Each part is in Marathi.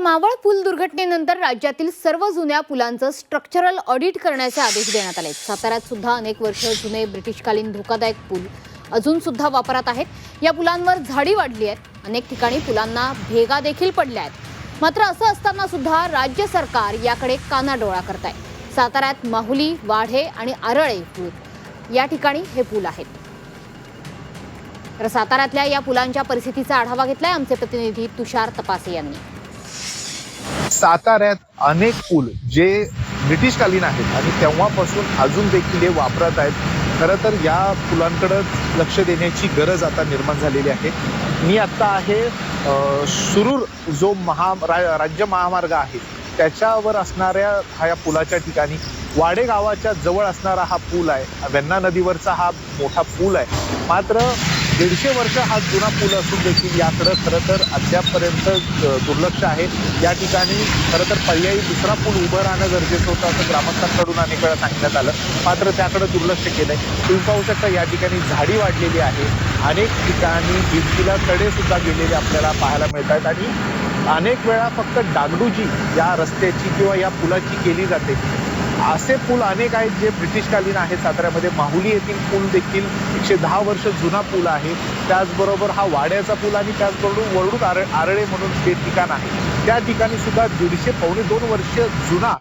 मावळ पूल दुर्घटनेनंतर राज्यातील सर्व जुन्या पुलांचं स्ट्रक्चरल ऑडिट करण्याचे आदेश देण्यात आले साताऱ्यात सुद्धा अनेक वर्ष जुने ब्रिटिशकालीन धोकादायक पूल अजून सुद्धा वापरात आहेत. या पुलांवर झाडी वाढली आहेत. अनेक ठिकाणी पुलांना भेगा देखील पडल्या आहेत. मात्र असं असताना सुद्धा राज्य सरकार याकडे कानाडोळा करत आहे साताऱ्यात माहुली वाढे आणि आरळे पूल या ठिकाणी हे पूल आहेत. तर साताऱ्यातल्या या पुलांच्या परिस्थितीचा आढावा घेतलाय आमचे प्रतिनिधी तुषार तपासे यांनी. साताऱ्यात अनेक पूल जे ब्रिटिशकालीन आहेत आणि तेव्हापासून अजून देखील हे वापरत आहेत. खरं तर या पुलांकडं लक्ष देण्याची गरज आता निर्माण झालेली आहे. मी आत्ता आहे सुरूर जो महा रा- राज्य महामार्ग आहे त्याच्यावर असणाऱ्या हा या पुलाच्या ठिकाणी वाडे गावाच्या जवळ असणारा हा पूल आहे. वेन्ना नदीवरचा हा मोठा पूल आहे. मात्र दीडशे वर्ष हा जुना पूल असून देखील याकडं खरं तर अद्यापपर्यंत दुर्लक्ष आहे. या ठिकाणी खरं तर पर्यायी दुसरा पूल उभं राहणं गरजेचं होतं असं ग्रामस्थांकडून अनेक वेळा सांगण्यात आलं. मात्र त्याकडे दुर्लक्ष केलंय. तुम्ही पाहू शकता या ठिकाणी झाडी वाढलेली आहे. अनेक ठिकाणी भिंतीला तडे सुद्धा गेलेले आपल्याला पाहायला मिळत आहेत आणि अनेक वेळा फक्त डागडूजी या रस्त्याची किंवा या पुलाची केली जाते. असे पूल अनेक आहेत जे ब्रिटिशकालीन आहेत. साताऱ्यामध्ये माहुली येथील पूल देखील एकशे दहा वर्ष जुना पूल आहे. त्याचबरोबर हा वाड्याचा पूल आणि त्याचबरोबर वरडूक आर आरळे म्हणून जे ठिकाण आहे. त्या ठिकाणी सुद्धा दीडशे पावणे दोन वर्ष जुना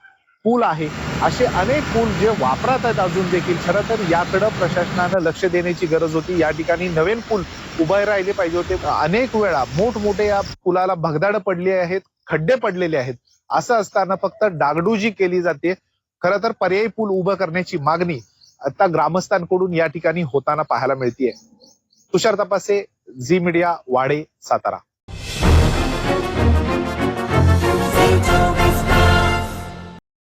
पूल आहे. असे अनेक पूल जे वापरात आहेत अजून देखील. खरं तर याकडं प्रशासनानं लक्ष देण्याची गरज होती. या ठिकाणी नवीन पूल उभे राहिले पाहिजे होते. अनेक वेळा मोठमोठे या पुलाला भगदाड पडली आहेत खड्डे पडलेले आहेत. असं असताना फक्त डागडुजी केली जाते. खरं तर पर्यायी पूल उभं करण्याची मागणी आता ग्रामस्थांकडून या ठिकाणी होताना पाहायला मिळतीये. तुषार तपासे झी मीडिया वाडे सातारा.